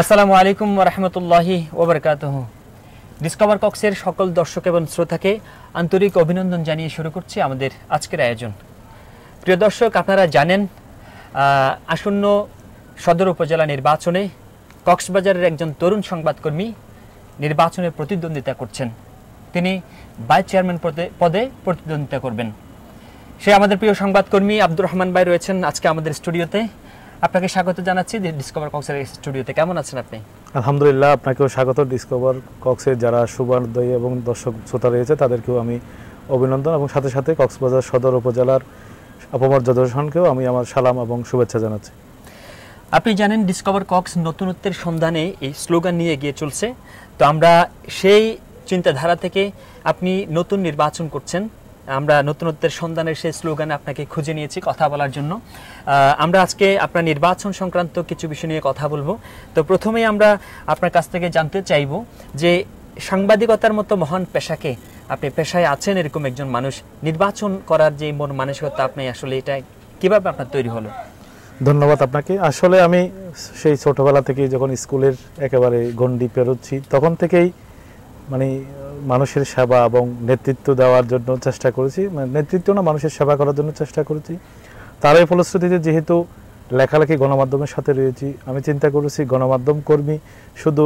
আসসালামু আলাইকুম রহমতুল্লাহি ওবরকাতহ ডিসকভার কক্সের সকল দর্শক এবং শ্রোতাকে আন্তরিক অভিনন্দন জানিয়ে শুরু করছি আমাদের আজকের আয়োজন। প্রিয় দর্শক, আপনারা জানেন আসন্ন সদর উপজেলা নির্বাচনে কক্সবাজারের একজন তরুণ সংবাদকর্মী নির্বাচনে প্রতিদ্বন্দ্বিতা করছেন। তিনি ভাইস চেয়ারম্যান পদে পদে প্রতিদ্বন্দ্বিতা করবেন। সে আমাদের প্রিয় সংবাদকর্মী আব্দুর রহমান ভাই রয়েছেন আজকে আমাদের স্টুডিওতে। আপনাকে স্বাগত জানাচ্ছি ডিসকভার কক্সের স্টুডিওতে কেমন আছেন আপনি? আলহামদুলিল্লাহ আপনাকেও স্বাগত। ডিসকভার কক্সের যারা শুভানুদ্দয়ী এবং দর্শক শ্রোতা রয়েছে তাদেরকেও আমি অভিনন্দন এবং সাথে সাথে কক্সবাজার সদর উপজেলার অপমর্যাদা দর্শনকেও আমি আমার সালাম এবং শুভেচ্ছা জানাচ্ছি। আপনি জানেন ডিসকভার কক্স নতুনত্বের সন্ধানে এই স্লোগান নিয়ে এগিয়ে চলছে। তো আমরা সেই চিন্তাধারা থেকে আপনি নতুন নির্বাচন করছেন। আমরা নতুনত্বের সন্ধানের সেই স্লোগানে আপনাকে খুঁজে নিয়েছি কথা বলার জন্য। আমরা আজকে আপনার নির্বাচন সংক্রান্ত কিছু বিষয় নিয়ে কথা বলব। তো প্রথমেই আমরা আপনার কাছ থেকে জানতে চাইব যে সাংবাদিকতার মতো মহান পেশাকে আপনি পেশায় আছেন এরকম একজন মানুষ, নির্বাচন করার যে মন মানসিকতা আপনি আসলে এটা কীভাবে আপনার তৈরি হলো? ধন্যবাদ আপনাকে। আসলে আমি সেই ছোটবেলা থেকে যখন স্কুলের একেবারে গণ্ডি পেরোচ্ছি, তখন থেকেই মানে মানুষের সেবা এবং নেতৃত্ব দেওয়ার জন্য চেষ্টা করেছি মানে নেতৃত্ব না মানুষের সেবা করার জন্য চেষ্টা করেছি। তারই ফলশ্রুতিতে যেহেতু লেখালেখি গণমাধ্যমের সাথে রয়েছি আমি চিন্তা করেছি গণমাধ্যম কর্মী শুধু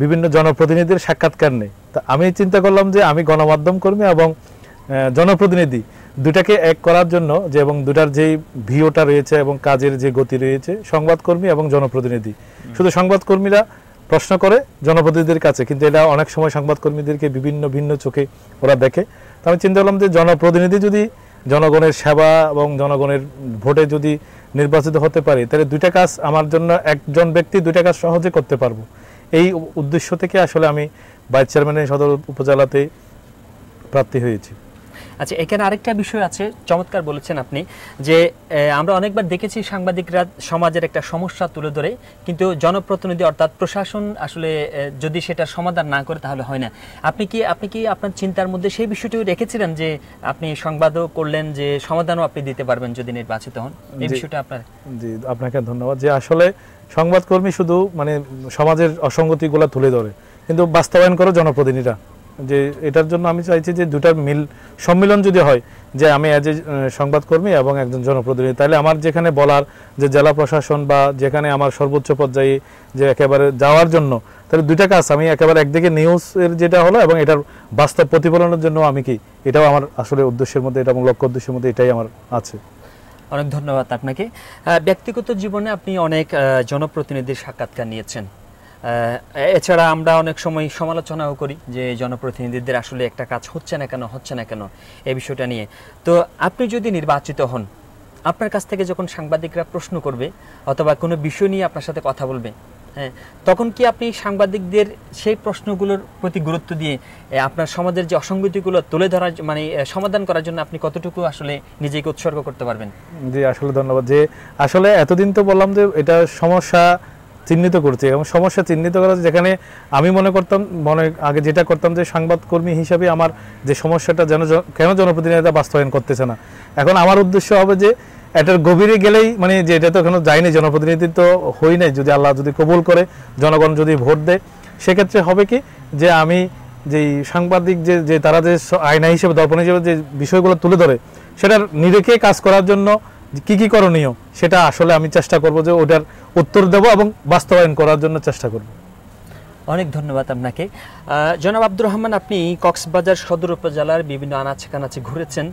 বিভিন্ন জনপ্রতিনিধির সাক্ষাৎকার নেই। তা আমি চিন্তা করলাম যে আমি গণমাধ্যম কর্মী এবং জনপ্রতিনিধি দুটাকে এক করার জন্য যে এবং দুটার যেই ভিওটা রয়েছে এবং কাজের যে গতি রয়েছে সংবাদকর্মী এবং জনপ্রতিনিধি। শুধু সংবাদকর্মীরা প্রশ্ন করে জনপ্রতিনিধিদের কাছে, কিন্তু এটা অনেক সময় সংবাদকর্মীদেরকে বিভিন্ন ভিন্ন চোখে ওরা দেখে। তো আমি চিন্তা করলাম যে জনপ্রতিনিধি যদি জনগণের সেবা এবং জনগণের ভোটে যদি নির্বাচিত হতে পারে, তাহলে দুইটা কাজ আমার জন্য, একজন ব্যক্তি দুইটা কাজ সহজে করতে পারব। এই উদ্দেশ্য থেকে আসলে আমি ভাইস চেয়ারম্যানের সদর উপজেলাতে প্রার্থী হয়েছি। আচ্ছা এখানে আরেকটা বিষয় আছে চমৎকার বলেছেন আপনি যে আমরা অনেকবার দেখেছি সাংবাদিকরা সমাজের একটা সমস্যা তুলে ধরে কিন্তু জনপ্রতিনিধি অর্থাৎ প্রশাসন আসলে যদি সেটার সমাধান না করে তাহলে হয় না। আপনি কি আপনি কি আপনার চিন্তার মধ্যে সেই বিষয়টিও রেখেছিলেন যে আপনি সংবাদও করলেন যে সমাধানও আপনি দিতে পারবেন যদি নির্বাচিত হন? এই বিষয়টা আপনার জি আপনাকে ধন্যবাদ। যে আসলে সংবাদকর্মী শুধু মানে সমাজের অসঙ্গতিগুলো তুলে ধরে কিন্তু বাস্তবায়ন করে জনপ্রতিনিধিরা। যে এটার জন্য আমি চাইছি যে দুটার মিল, সম্মিলন যদি হয়, যে আমি অ্যাজ এ সংবাদকর্মী এবং একজন জনপ্রতিনিধি, তাহলে আমার যেখানে বলার যে জেলা প্রশাসন বা যেখানে আমার সর্বোচ্চ পর্যায়ে যে একেবারে যাওয়ার জন্য, তাহলে দুইটা কাজ, আমি একেবারে একদিকে নিউজের যেটা হলো এবং এটার বাস্তব প্রতিফলনের জন্য আমি কি, এটাও আমার আসলে উদ্দেশ্যের মধ্যে, এটা এবং লক্ষ্য উদ্দেশ্যের মধ্যে এটাই আমার আছে। অনেক ধন্যবাদ আপনাকে। ব্যক্তিগত জীবনে আপনি অনেক জনপ্রতিনিধির সাক্ষাৎকার নিয়েছেন। এছাড়া আমরা অনেক সময় সমালোচনাও করি যে জনপ্রতিনিধিদের আসলে একটা কাজ হচ্ছে না কেন, হচ্ছে না কেন এই বিষয়টা নিয়ে। তো আপনি যদি নির্বাচিত হন, আপনার কাছ থেকে যখন সাংবাদিকরা প্রশ্ন করবে অথবা কোনো বিষয় নিয়ে আপনার সাথে কথা বলবে হ্যাঁ তখন কি আপনি সাংবাদিকদের সেই প্রশ্নগুলোর প্রতি গুরুত্ব দিয়ে আপনার সমাজের যে অসঙ্গতিগুলো তুলে ধরার মানে সমাধান করার জন্য আপনি কতটুকু আসলে নিজেকে উৎসর্গ করতে পারবেন? জি, আসলে ধন্যবাদ। যে আসলে এতদিন তো বললাম যে এটা সমস্যা চিহ্নিত করছে এবং সমস্যা চিহ্নিত করা যেখানে আমি মনে করতাম, মনে আগে যেটা করতাম যে সংবাদকর্মী হিসাবে আমার যে সমস্যাটা যেন কেন জনপ্রতিনিধিরা বাস্তবায়ন করতেছে না। এখন আমার উদ্দেশ্য হবে যে এটার গভীরে গেলেই মানে যে এটা তো এখনও যায়নি, জনপ্রতিনিধি তো হই নাই, যদি আল্লাহ যদি কবুল করে, জনগণ যদি ভোট দেয়। সেক্ষেত্রে হবে কি যে আমি যেই সাংবাদিক যে যে তারা যে আয়না হিসেবে, দর্পণ হিসেবে যে বিষয়গুলো তুলে ধরে, সেটার নিরেখে কাজ করার জন্য কি কি করণীয়? সেটা আসলে আমি চেষ্টা করব যে ওটার উত্তর দেব এবং বাস্তবায়ন করার জন্য চেষ্টা করব। অনেক ধন্যবাদ আপনাকে। জনাব আব্দুর রহমান আপনি কক্সবাজার সদর উপজেলার বিভিন্ন আনাচে কানাচে ঘুরেছেন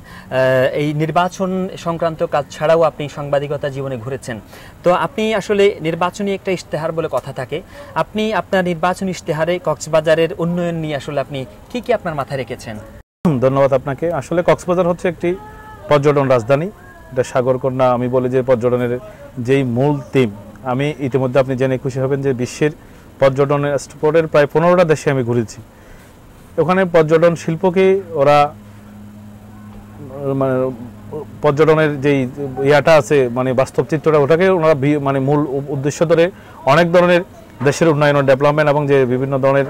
এই নির্বাচন সংক্রান্ত কাজ ছাড়াও আপনি সাংবাদিকতা জীবনে ঘুরেছেন। তো আপনি আসলে নির্বাচনী একটা ইশতেহার বলে কথা থাকে। আপনি আপনার নির্বাচনী ইশতেহারে কক্সবাজারের উন্নয়ন নিয়ে আসলে আপনি কি কি আপনার মাথায় রেখেছেন? ধন্যবাদ আপনাকে। আসলে কক্সবাজার হচ্ছে একটি পর্যটন রাজধানী। এটা সাগরকন্যা আমি বলি যে পর্যটনের যেই মূল থিম আমি ইতিমধ্যে আপনি জেনে খুশি হবেন যে বিশ্বের পর্যটনের স্পটের প্রায় পনেরোটা দেশে আমি ঘুরেছি। ওখানে পর্যটন শিল্পকে ওরা মানে পর্যটনের যেই ইয়াটা আছে মানে বাস্তব চিত্রটা, ওটাকে ওনারা মানে মূল উদ্দেশ্য ধরে অনেক ধরনের দেশের উন্নয়ন, ডেভেলপমেন্ট এবং যে বিভিন্ন ধরনের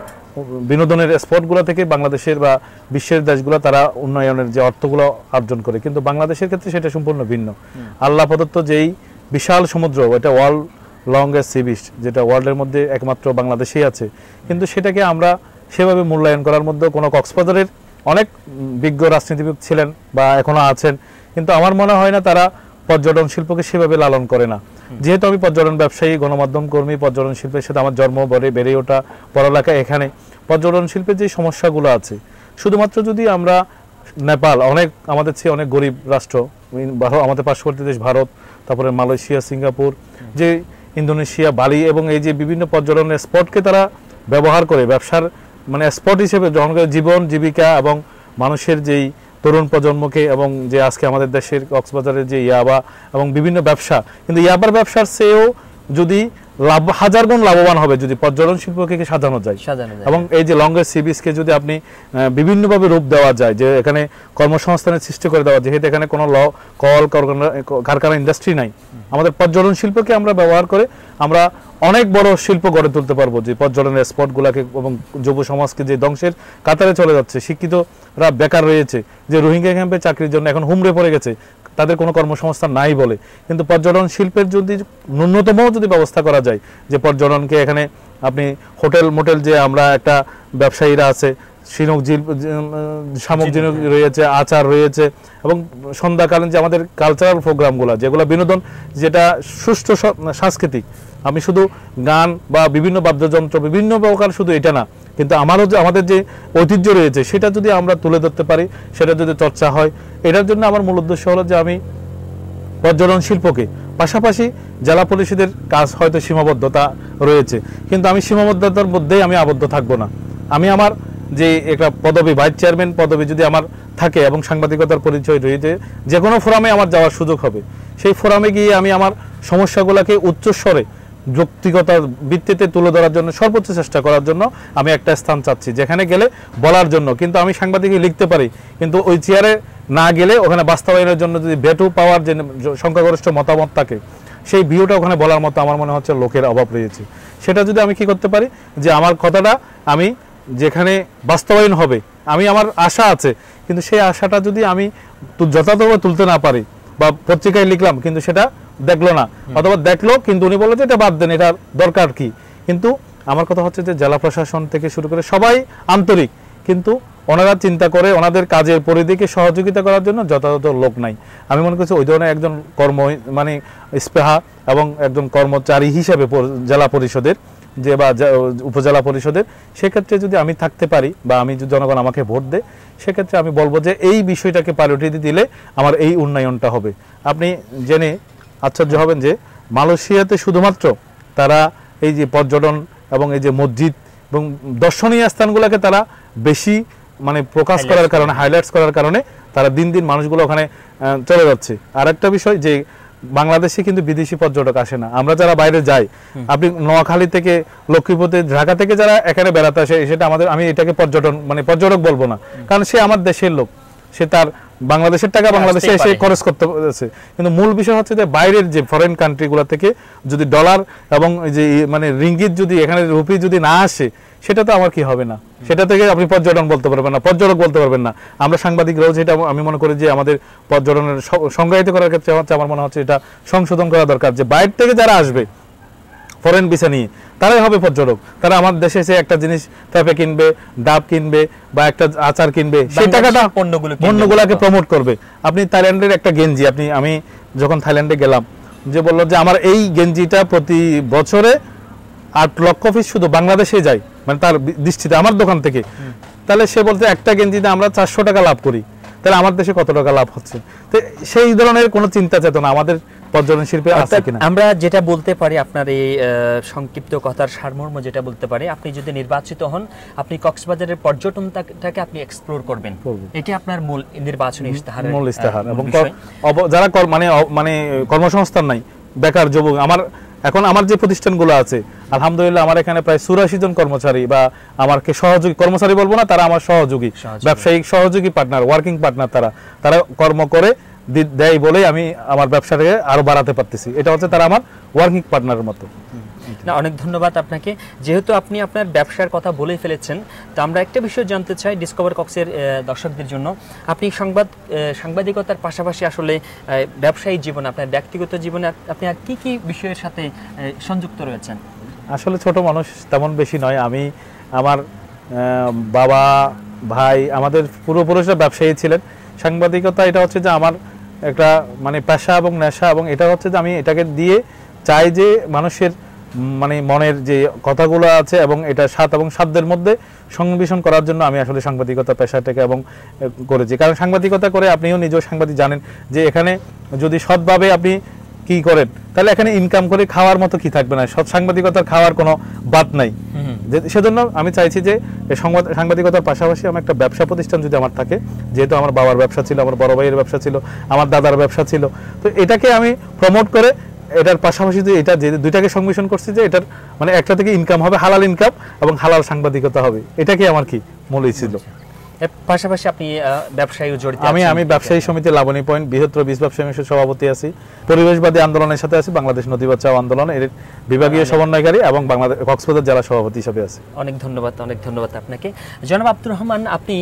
বিনোদনের স্পটগুলো থেকে বাংলাদেশের বা বিশ্বের দেশগুলো তারা উন্নয়নের যে অর্থগুলো অর্জন করে। কিন্তু বাংলাদেশের ক্ষেত্রে সেটা সম্পূর্ণ ভিন্ন। আল্লাহ প্রদত্ত যেই বিশাল সমুদ্র এটা ওয়ার্ল্ড লংগেস্ট সি বিচ যেটা ওয়ার্ল্ডের মধ্যে একমাত্র বাংলাদেশেই আছে। কিন্তু সেটাকে আমরা সেভাবে মূল্যায়ন করার মধ্যে কোনো কক্সবাজারের অনেক বিজ্ঞ রাজনীতিবিদ ছিলেন বা এখনও আছেন। কিন্তু আমার মনে হয় না তারা পর্যটন শিল্পকে সেভাবে লালন করে না। যেহেতু আমি পর্যটন ব্যবসায়ী গণমাধ্যম কর্মী পর্যটন শিল্পের সাথে আমার জন্ম বড়ে বেড়ে ওঠা পড়ালেখা এখানে। পর্যটন শিল্পের যে সমস্যাগুলো আছে শুধুমাত্র যদি আমরা নেপাল অনেক আমাদের চেয়ে অনেক গরিব রাষ্ট্র আমাদের পার্শ্ববর্তী দেশ ভারত তারপরে মালয়েশিয়া সিঙ্গাপুর যে ইন্দোনেশিয়া বালি এবং এই যে বিভিন্ন পর্যটনের স্পটকে তারা ব্যবহার করে ব্যবসার মানে স্পট হিসেবে জীবন জীবিকা এবং মানুষের যেই তরুণ প্রজন্মকে এবং যে আজকে আমাদের দেশের কক্সবাজারের যে ইয়াবা এবং বিভিন্ন ব্যবসা, কিন্তু ইয়াবার ব্যবসার চেয়েও যদি লাভ হাজার গুণ লাভবান হবে যদি পর্যটন শিল্পকে সাজানো যায়। এবং এই যে লঙ্গের সি বিচকে যদি আপনি বিভিন্নভাবে রূপ দেওয়া যায় যে এখানে কর্মসংস্থানের সৃষ্টি করে দেওয়া যেহেতু এখানে কোনো ল কল কারখানা- কারখানা ইন্ডাস্ট্রি নাই আমাদের পর্যটন শিল্পকে আমরা ব্যবহার করে আমরা অনেক বড় শিল্প গড়ে তুলতে পারব যে পর্যটনের স্পটগুলোকে এবং যুব সমাজকে যে ধ্বংসের কাতারে চলে যাচ্ছে। শিক্ষিতরা বেকার রয়েছে যে রোহিঙ্গা ক্যাম্পে চাকরির জন্য এখন হুমড়ে পড়ে গেছে তাদের কোনো কর্মসংস্থান নাই বলে। কিন্তু পর্যটন শিল্পের যদি ন্যূনতম যদি ব্যবস্থা করা যায় যে পর্যটনকে এখানে আপনি হোটেল মোটেল যে আমরা একটা ব্যবসায়ীরা আছে শিনক জিল শামুক জিনক রয়েছে আচার রয়েছে এবং সন্ধ্যাকালীন যে আমাদের কালচারাল প্রোগ্রামগুলো যেগুলো বিনোদন যেটা সুষ্ঠু সাংস্কৃতিক। আমি শুধু গান বা বিভিন্ন বাদ্যযন্ত্র বিভিন্ন প্রকার শুধু এটা না কিন্তু আমারও যে আমাদের যে ঐতিহ্য রয়েছে সেটা যদি আমরা তুলে ধরতে পারি সেটা যদি চর্চা হয় এটার জন্য আমার মূল উদ্দেশ্য হলো যে আমি পর্যটন শিল্পকে, পাশাপাশি জেলা পরিষদের কাজ হয়তো সীমাবদ্ধতা রয়েছে, কিন্তু আমি সীমাবদ্ধতার মধ্যেই আমি আবদ্ধ থাকব না। আমি আমার যে একটা পদবি, ভাইস চেয়ারম্যান পদবি যদি আমার থাকে এবং সাংবাদিকতার পরিচয় রয়েছে, যে কোনো ফোরামে আমার যাওয়ার সুযোগ হবে। সেই ফোরামে গিয়ে আমি আমার সমস্যাগুলোকে উচ্চস্বরে যৌক্তিকতার ভিত্তিতে তুলে ধরার জন্য, সর্বোচ্চ চেষ্টা করার জন্য আমি একটা স্থান চাচ্ছি, যেখানে গেলে বলার জন্য। কিন্তু আমি সাংবাদিকে লিখতে পারি, কিন্তু ওই চেয়ারে না গেলে ওখানে বাস্তবায়নের জন্য যদি ভেটু পাওয়ার যে সংখ্যাগরিষ্ঠ মতামত থাকে, সেই ভিউটা ওখানে বলার মতো আমার মনে হচ্ছে লোকের অভাব রয়েছে। সেটা যদি আমি কি করতে পারি, যে আমার কথাটা আমি যেখানে বাস্তবায়ন হবে, আমি আমার আশা আছে, কিন্তু সেই আশাটা যদি আমি যথাযথভাবে তুলতে না পারি বা পত্রিকায় লিখলাম, কিন্তু সেটা দেখল না। অথবা দেখল কিন্তু উনি বলল যে এটা বাদ দেন এটা দরকার কি? কিন্তু আমার কথা হচ্ছে যে জেলা প্রশাসন থেকে শুরু করে সবাই আন্তরিক। কিন্তু ওনারা চিন্তা করে ওনাদের কাজের পরিধিকে সহযোগিতা করার জন্য যথাযথ লোক নাই। আমি মনে করছি ওই ধরনের একজন কর্ম মানে স্পেহা এবং একজন কর্মচারী হিসেবে জেলা পরিষদের যে বা উপজেলা পরিষদের সেক্ষেত্রে যদি আমি থাকতে পারি বা আমি যদি জনগণ আমাকে ভোট দেয় সেক্ষেত্রে আমি বলব যে এই বিষয়টাকে প্রায়োরিটি দিলে আমার এই উন্নয়নটা হবে। আপনি জেনে আশ্চর্য হবেন যে মালয়েশিয়াতে শুধুমাত্র তারা এই যে পর্যটন এবং এই যে মসজিদ এবং দর্শনীয় স্থানগুলোকে তারা বেশি মানে প্রকাশ করার কারণে হাইলাইটস করার কারণে তারা দিন দিন মানুষগুলো ওখানে চলে যাচ্ছে। আর একটা বিষয় যে বাংলাদেশে কিন্তু বিদেশি পর্যটক আসে না। আমরা যারা বাইরে যাই আপনি নোয়াখালী থেকে লক্ষ্মীপুর থেকে ঢাকা থেকে যারা এখানে বেড়াতে আসে সেটা আমাদের আমি এটাকে পর্যটন মানে পর্যটক বলব না। কারণ সে আমার দেশের লোক। সে তার বাংলাদেশের টাকা বাংলাদেশে এসে খরচ করতে পারছে কিন্তু মূল বিষয় হচ্ছে যে বাইরের যে ফরেন কান্ট্রিগুলো থেকে যদি ডলার এবং যে মানে রিঙ্গিত যদি এখানে রুপি যদি না আসে সেটা তো আমার কি হবে না? সেটা থেকে আপনি পর্যটন বলতে পারবেন না পর্যটক বলতে পারবেন না। আমরা সাংবাদিকরাও যেটা আমি মনে করি যে আমাদের পর্যটনের সংজ্ঞায়িত করার ক্ষেত্রে হচ্ছে আমার মনে হচ্ছে এটা সংশোধন করা দরকার যে বাইরে থেকে যারা আসবে ফরেন ভিসা নিয়ে। তারাই হবে পর্যটক। তারা আমার দেশে এসে একটা জিনিস পেঁপে কিনবে ডাব কিনবে বা একটা আচার কিনবে সেই টাকাটা পণ্যগুলো পণ্যগুলাকে। প্রমোট করবে। আপনি থাইল্যান্ডের একটা গেঞ্জি আপনি আমি যখন থাইল্যান্ডে গেলাম যে বলল যে আমার এই গেঞ্জিটা প্রতি বছরে আট লক্ষ পিস শুধু বাংলাদেশে যায় মানে তার দৃষ্টিতে আমার দোকান থেকে। তাহলে সে বলতে একটা গেঞ্জিতে আমরা চারশো টাকা লাভ করি। তাহলে আমার দেশে কত টাকা লাভ হচ্ছে? তো সেই ধরনের কোনো চিন্তা চেতনা আমাদের পর্যটন শিল্পে আছে কিনা? আমরা যেটা বলতে পারি আপনার এই সংক্ষিপ্ত কথার সারমর্ম যেটা বলতে পারি আপনি যদি নির্বাচিত হন আপনি কক্সবাজারের পর্যটনটাকে আপনি এক্সপ্লোর করবেন। এটি আপনার মূল নির্বাচনী ইস্তাহারের মূল ইস্তেহার এবং যারা মানে মানে কর্মসংস্থান নাই বেকার যুবক আমার এখন আমার যে প্রতিষ্ঠানগুলো আছে আলহামদুলিল্লাহ আমার এখানে প্রায় চুরাশি জন কর্মচারী বা আমাকে সহযোগী কর্মচারী বলব না তারা আমার সহযোগী। ব্যবসায়িক সহযোগী পার্টনার ওয়ার্কিং পার্টনার তারা। তারা কর্ম করে দেয় বলেই আমি আমার ব্যবসাটাকে আরও বাড়াতে পারতেছি। এটা হচ্ছে তারা আমার ওয়ার্কিং পার্টনারের মতো। না অনেক ধন্যবাদ আপনাকে। যেহেতু আপনি আপনার ব্যবসার কথা বলেই ফেলেছেন তো আমরা একটা বিষয় জানতে চাই ডিসকভার কক্সের দর্শকদের জন্য। আপনি সংবাদ সাংবাদিকতার পাশাপাশি আসলে আহ, ব্যবসায়িক জীবনে আপনার ব্যক্তিগত জীবনে আপনি আর কী কি বিষয়ের সাথে সংযুক্ত রয়েছেন? আসলে ছোট মানুষ তেমন বেশি নয়। আমি আমার বাবা ভাই আমাদের পূর্বপুরুষরা ব্যবসায়ী ছিলেন। সাংবাদিকতা এটা হচ্ছে যে আমার একটা মানে পেশা এবং নেশা এবং এটা হচ্ছে যে আমি এটাকে দিয়ে চাই যে মানুষের মানে মনের যে কথাগুলো আছে এবং এটা সাত এবং সাধ্যের মধ্যে সংমিশ্রণ করার জন্য আমি আসলে সাংবাদিকতা পেশাটাকে এবং করেছি। কারণ সাংবাদিকতা করে আপনিও নিজেও সাংবাদিক জানেন যে এখানে যদি সৎভাবে আপনি কি করেন? তাহলে এখানে ইনকাম করে খাওয়ার মতো কি থাকবে না? সৎ সাংবাদিকতার খাওয়ার কোনো বাদ নাই। সেজন্য আমি চাইছি যে সংবাদ সাংবাদিকতার পাশাপাশি আমার একটা ব্যবসা প্রতিষ্ঠান যদি আমার থাকে যেহেতু আমার বাবার ব্যবসা ছিল আমার বড় ভাইয়ের ব্যবসা ছিল আমার দাদার ব্যবসা ছিল তো এটাকে আমি প্রমোট করে এটার পাশাপাশি যে এটা যে দুইটাকে সংমিশ্রণ করছি যে এটার মানে একটা থেকে ইনকাম হবে হালাল ইনকাম এবং হালাল সাংবাদিকতা হবে। এটাকে আমার কি মূলই ছিল? এর পাশাপাশি আপনি আহ, ব্যবসায়ী জড়িত আমি আমি ব্যবসায়ী সমিতি লাবণী পয়েন্ট বৃহত্তর বীজ ব্যবসায়ী সমিতির সভাপতি আছি। পরিবেশবাদী আন্দোলনের সাথে আছি বাংলাদেশ নদী বাঁচাও আন্দোলন এর বিভাগীয় সমন্বয়কারী এবং বাংলাদেশ কক্সবাজার জেলা সভাপতি হিসেবে আছি। অনেক ধন্যবাদ অনেক ধন্যবাদ আপনাকে। জনাব আব্দুর রহমান আপনি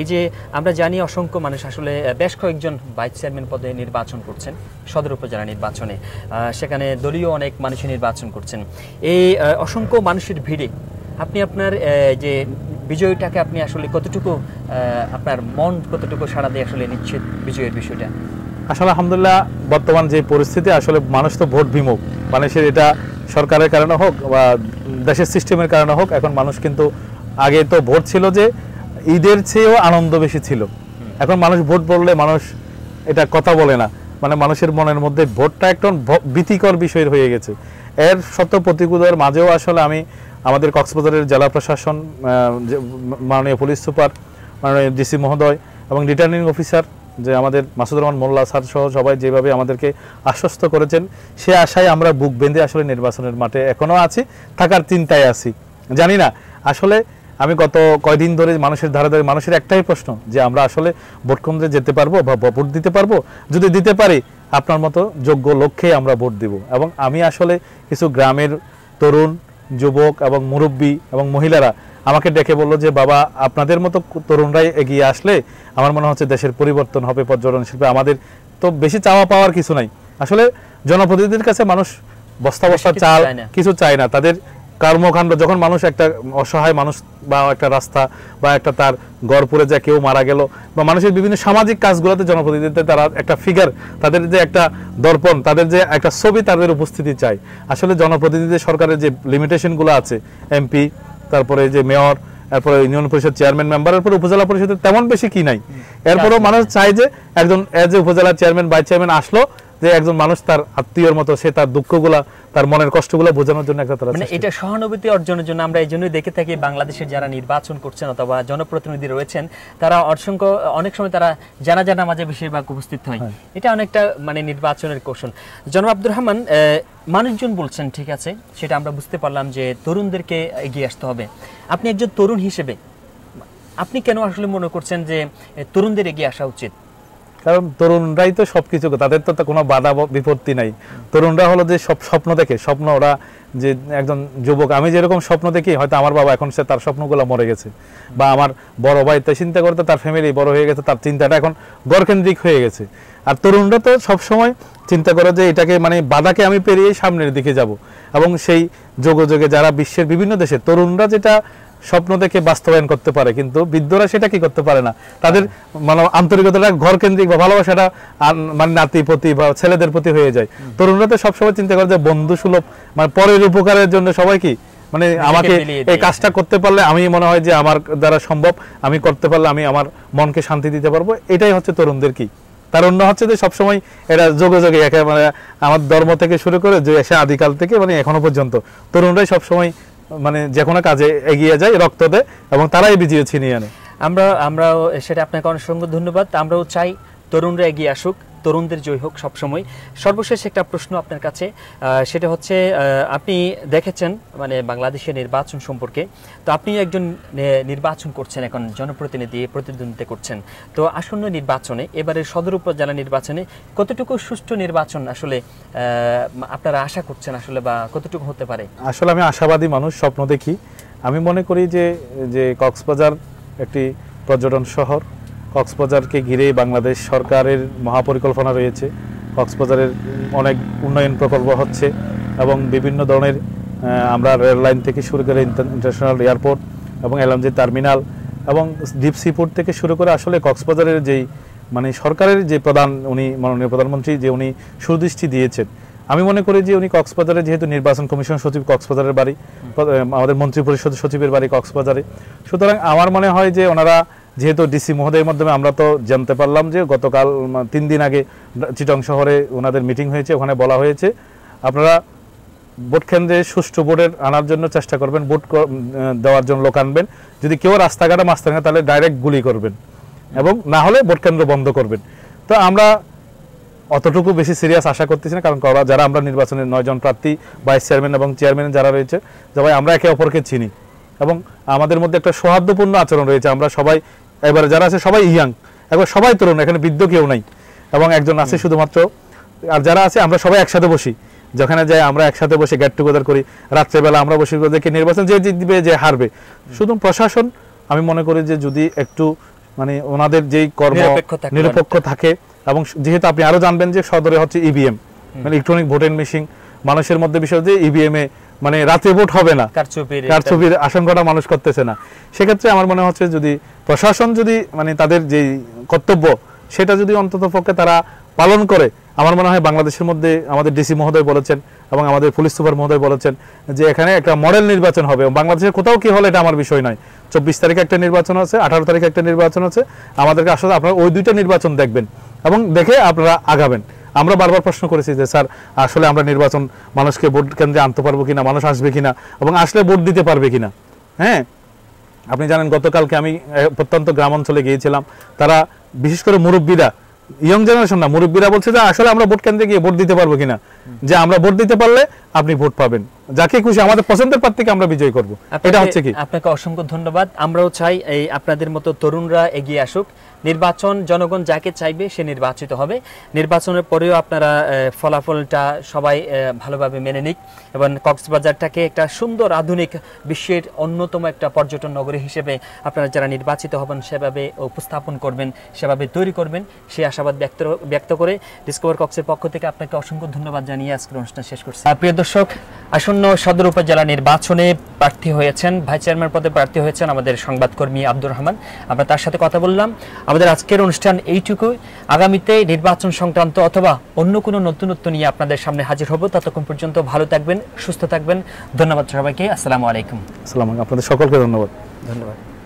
এই যে আমরা জানি অসংখ্য মানুষ আসলে বেশ কয়েকজন ভাইস চেয়ারম্যান পদে নির্বাচন করছেন সদর উপজেলা নির্বাচনে। আহ, সেখানে দলীয় অনেক মানুষই নির্বাচন করছেন। এই অসংখ্য মানুষের ভিড়ে আপনি আপনার যে বিজয়টাকে আপনি আসলে কতটুকু আপনার মন কতটুকু সাড়া দিয়ে আসলে নিশ্চিত বিজয়ের বিষয়টা? আসলে আলহামদুলিল্লাহ বর্তমান যে পরিস্থিতি আসলে মানুষ তো ভোট বিমুখ। মানুষের এটা সরকারের কারণে হোক বা দেশের সিস্টেমের কারণে হোক এখন মানুষ কিন্তু আগে তো ভোট ছিল যে ঈদের চেয়েও আনন্দ বেশি ছিল। এখন মানুষ ভোট বললে মানুষ এটা কথা বলে না। মানে মানুষের মনের মধ্যে ভোটটা একটা ভীতিকর বিষয় হয়ে গেছে। এর সত্য প্রতিকূলের মাঝেও আসলে আমি আমাদের কক্সবাজারের জেলা প্রশাসন মাননীয় পুলিশ সুপার, মাননীয় ডিসি মহোদয় এবং রিটার্নিং অফিসার যে আমাদের মাসুদুর রহমান মোল্লা স্যার সহ সবাই যেভাবে আমাদেরকে আশ্বস্ত করেছেন, সে আশায় আমরা বুক বেঁধে আসলে নির্বাচনের মাঠে এখনও আছি, থাকার চিন্তায় আছি। জানি না, আসলে আমি গত কয়দিন ধরে মানুষের ধারে ধারে মানুষের একটাই প্রশ্ন যে আমরা আসলে ভোট কেন্দ্রে যেতে পারব বা ভোট দিতে পারব? যদি দিতে পারি আপনার মতো যোগ্য লক্ষ্যে আমরা ভোট দিব। এবং আমি আসলে কিছু গ্রামের তরুণ যুবক এবং মুরব্বী এবং মহিলারা আমাকে ডেকে বলল যে বাবা আপনাদের মতো তরুণরাই এগিয়ে আসলে আমার মনে হচ্ছে দেশের পরিবর্তন হবে পর্যটন শিল্পে। আমাদের তো বেশি চাওয়া পাওয়ার কিছু নাই। আসলে জনপ্রতিনিধির কাছে মানুষ বস্তা বস্তা চাল। কিছু চায় না। তাদের কর্মকাণ্ড যখন মানুষ একটা অসহায় মানুষ বা একটা রাস্তা বা একটা তার গড় পড়ে যায় কেউ মারা গেল বা মানুষের বিভিন্ন সামাজিক কাজগুলোতে জনপ্রতিনিধিতে তারা একটা ফিগার তাদের যে একটা দর্পণ তাদের যে একটা ছবি তাদের উপস্থিতি চাই। আসলে জনপ্রতিনিধি সরকারের যে লিমিটেশনগুলো আছে এমপি তারপরে যে মেয়র এরপরে ইউনিয়ন পরিষদ চেয়ারম্যান মেম্বার এরপরে উপজেলা পরিষদের তেমন বেশি কি নাই। এরপরেও মানুষ চায় যে একজন এজ এ উপজেলা চেয়ারম্যান ভাইস চেয়ারম্যান আসলো যে একজন মানুষ তার আত্মীয়র মতো সে তার দুঃখগুলা তার মনের কষ্টগুলো বোঝানোর জন্য একটা তারা মানে এটা সহানুভূতি অর্জনের জন্য আমরা এই জন্যই দেখে থাকি বাংলাদেশের যারা নির্বাচন করছেন অথবা জনপ্রতিনিধি রয়েছেন তারা অসংখ্য অনেক সময় তারা জানা জানা মাঝে বেশিরভাগ উপস্থিত হয়। হ্যাঁ। এটা অনেকটা মানে নির্বাচনের কৌশল। জনাব আব্দুর রহমান মানুষজন বলছেন ঠিক আছে সেটা আমরা বুঝতে পারলাম যে তরুণদেরকে এগিয়ে আসতে হবে। আপনি একজন তরুণ হিসেবে আপনি কেন আসলে মনে করছেন যে তরুণদের এগিয়ে আসা উচিত? কারণ তরুণরাই তো সবকিছু তাদের তো কোনো বাধা বিপত্তি নাই। তরুণরা হলো যে সব স্বপ্ন দেখে, স্বপ্ন ওরা যে একজন যুবক, আমি যেরকম স্বপ্ন দেখি, হয়তো আমার বাবা এখন সে তার স্বপ্নগুলো মরে গেছে। বা আমার বড় ভাই তো চিন্তা করতে তার ফ্যামিলি বড় হয়ে গেছে, তার চিন্তাটা এখন গড়কেন্দ্রিক হয়ে গেছে। আর তরুণরা তো সবসময় চিন্তা করে যে এটাকে মানে বাধাকে আমি পেরিয়ে সামনের দিকে যাব। এবং সেই যোগে যোগে যারা বিশ্বের বিভিন্ন দেশে, তরুণরা যেটা স্বপ্ন দেখে বাস্তবায়ন করতে পারে কিন্তু বৃদ্ধরা সেটা কি করতে পারে না? তাদের মানে আন্তরিকতাটা ঘর কেন্দ্রিক বা ভালোবাসাটা মানে নাতি প্রতি বা ছেলেদের প্রতি হয়ে যায়। তরুণরা তো সবসময় চিন্তা করে যে বন্ধু সুলভ মানে পরের উপকারের জন্য সবাই কি? মানে আমাকে এই কাজটা করতে পারলে আমি মনে হয় যে আমার দ্বারা সম্ভব আমি করতে পারলে আমি আমার মনকে শান্তি দিতে পারব। এটাই হচ্ছে তরুণদের কি? তার অন্য হচ্ছে যে সবসময় এরা যোগে যোগে একেবারে আমার ধর্ম থেকে শুরু করে যে এসে আদিকাল থেকে মানে এখনও পর্যন্ত। তরুণরাই সবসময় মানে যে কোনো কাজে এগিয়ে যায় রক্ত দেয় এবং তারাই বিজয় ছিনিয়ে আনে। আমরা, আমরাও সেটা আপনাকে অনেক সঙ্গে ধন্যবাদ। আমরাও চাই তরুণরা এগিয়ে আসুক। তরুণদের জয় হোক সবসময়। সর্বশেষ একটা প্রশ্ন আপনার কাছে সেটা হচ্ছে আপনি দেখেছেন মানে বাংলাদেশের নির্বাচন সম্পর্কে, তো আপনি একজন নির্বাচন করছেন এখন, জনপ্রতিনিধি প্রতিদ্বন্দ্বিতা করছেন। তো আসন্ন নির্বাচনে এবারে সদর উপজেলা নির্বাচনে কতটুকু সুষ্ঠু নির্বাচন আসলে আপনারা আশা করছেন আসলে বা কতটুকু হতে পারে? আসলে আমি আশাবাদী মানুষ, স্বপ্ন দেখি। আমি মনে করি যে যে কক্সবাজার একটি পর্যটন শহর কক্সবাজারকে ঘিরে বাংলাদেশ সরকারের মহাপরিকল্পনা রয়েছে। কক্সবাজারের অনেক উন্নয়ন প্রকল্প হচ্ছে এবং বিভিন্ন ধরনের আমরা রেল লাইন থেকে শুরু করে ইন্টারন্যাশনাল এয়ারপোর্ট এবং এলএমজি টার্মিনাল এবং ডিপ সিপোর্ট থেকে শুরু করে আসলে কক্সবাজারের যেই মানে সরকারের যে প্রধান উনি, মাননীয় প্রধানমন্ত্রী, যে উনি সুদৃষ্টি দিয়েছেন। আমি মনে করি যে উনি কক্সবাজারে যেহেতু নির্বাচন কমিশন সচিব, কক্সবাজারের বাড়ি আমাদের মন্ত্রী পরিষদ সচিবের বাড়ি কক্সবাজারে। সুতরাং আমার মনে হয় যে ওনারা যেহেতু ডিসি মহোদয়ের মাধ্যমে আমরা তো জানতে পারলাম যে গতকাল তিন দিন আগে চিটং শহরে ওনাদের মিটিং হয়েছে, ওখানে বলা হয়েছে। আপনারা ভোট কেন্দ্রে সুষ্ঠু ভোটের আনার জন্য চেষ্টা করবেন, ভোট দেওয়ার জন্য লোক আনবেন। যদি কেউ রাস্তাঘাটে মাস্তাঘাটে তাহলে ডাইরেক্ট গুলি করবেন এবং না হলে ভোট কেন্দ্র বন্ধ করবেন। তো আমরা অতটুকু বেশি সিরিয়াস আশা করতেছি না, কারণ যারা আমরা নির্বাচনের নয়জন প্রার্থী ভাইস চেয়ারম্যান এবং চেয়ারম্যান যারা রয়েছে, সবাই আমরা একে অপরকে চিনি। এবং আমাদের মধ্যে একটা সৌহার্দ্যপূর্ণ আচরণ রয়েছে, আমরা সবাই এবারে যারা আছে সবাই ইয়াং একবার সবাই তরুণ এখানে বৃদ্ধ কেউ নাই এবং একজন আছে শুধুমাত্র আর যারা আছে আমরা সবাই একসাথে বসি যেখানে যাই আমরা একসাথে বসে গেট টুগেদার করি রাত্রেবেলা আমরা বসে দেখি নির্বাচন যে জিতবে যে হারবে। শুধু প্রশাসন আমি মনে করি যে যদি একটু মানে ওনাদের যেই কর্ম নিরপেক্ষ থাকে এবং যেহেতু আপনি আরও জানবেন যে সদরে হচ্ছে ইভিএম মানে ইলেকট্রনিক ভোটের মেশিন মানুষের মধ্যে বিষয় যে ইভিএম এ মানে রাতে ভোট হবে না। কারচুপির আশঙ্কাটা মানুষ করতেছে না। সেক্ষেত্রে আমার মনে হচ্ছে যদি প্রশাসন যদি মানে তাদের যে কর্তব্য সেটা যদি অন্তত পক্ষে তারা পালন করে আমার মনে হয় বাংলাদেশের মধ্যে আমাদের ডিসি মহোদয় বলেছেন এবং আমাদের পুলিশ সুপার মহোদয় বলেছেন যে এখানে একটা মডেল নির্বাচন হবে। এবং বাংলাদেশের কোথাও কি হলে এটা আমার বিষয় নয়। চব্বিশ তারিখে একটা নির্বাচন আছে আঠারো তারিখে একটা নির্বাচন আছে। আমাদেরকে আসলে আপনারা ওই দুইটা নির্বাচন দেখবেন এবং দেখে আপনারা আগাবেন। আমরা বারবার প্রশ্ন করেছি যে, স্যার, আসলে আমরা নির্বাচন মানুষকে ভোট কেন্দ্রে আনতে পারব কিনা, মানুষ আসবে কিনা এবং আসলে ভোট দিতে পারবে কিনা? হ্যাঁ? আপনি জানেন, গতকালকে আমি প্রত্যন্ত গ্রাম অঞ্চলে গিয়েছিলাম। তারা, বিশেষ করে মুরব্বীরা ইয়ং জেনারেশন না, মুরব্বীরা বলছে যে, আসলে আমরা ভোট কেন্দ্রে গিয়ে ভোট দিতে পারব কিনা? যে, আমরা ভোট দিতে পারলে আপনি ভোট পাবেন। যাকে খুশি আমাদের পছন্দের প্রার্থীকে আমরা বিজয় করব। এটা হচ্ছে কি? আপনাকে অসংখ্য ধন্যবাদ। আমরাও চাই এই আপনাদের মতো তরুণরা এগিয়ে আসুক। নির্বাচন জনগণ যাকে চাইবে সে নির্বাচিত হবে। নির্বাচনের পরেও আপনারা ফলাফলটা সবাই ভালোভাবে মেনে নিক এবং কক্সবাজারটাকে একটা সুন্দর আধুনিক বিশ্বের অন্যতম একটা পর্যটন নগরী হিসেবে আপনারা যারা নির্বাচিত হবেন সেভাবে উপস্থাপন করবেন সেভাবে তৈরি করবেন। সেই আশাবাদ ব্যক্ত ব্যক্ত করে ডিসকভার কক্সের পক্ষ থেকে আপনাকে অসংখ্য ধন্যবাদ জানিয়ে আজকের অনুষ্ঠান শেষ করছি। প্রিয় দর্শক, আসন্ন সদর উপজেলা নির্বাচনে প্রার্থী হয়েছেন, ভাইস চেয়ারম্যান পদে প্রার্থী হয়েছেন আমাদের সংবাদকর্মী আব্দুর রহমান। আমরা তার সাথে কথা বললাম। আমাদের আজকের অনুষ্ঠান এইটুকু। আগামীতে নির্বাচন সংক্রান্ত অথবা অন্য কোনো নতুনত্ব নিয়ে আপনাদের সামনে হাজির হব। ততক্ষণ পর্যন্ত ভালো থাকবেন, সুস্থ থাকবেন। ধন্যবাদ সবাইকে। আসসালামু আলাইকুম। আসসালাম আপনাদের সকলকে ধন্যবাদ। ধন্যবাদ।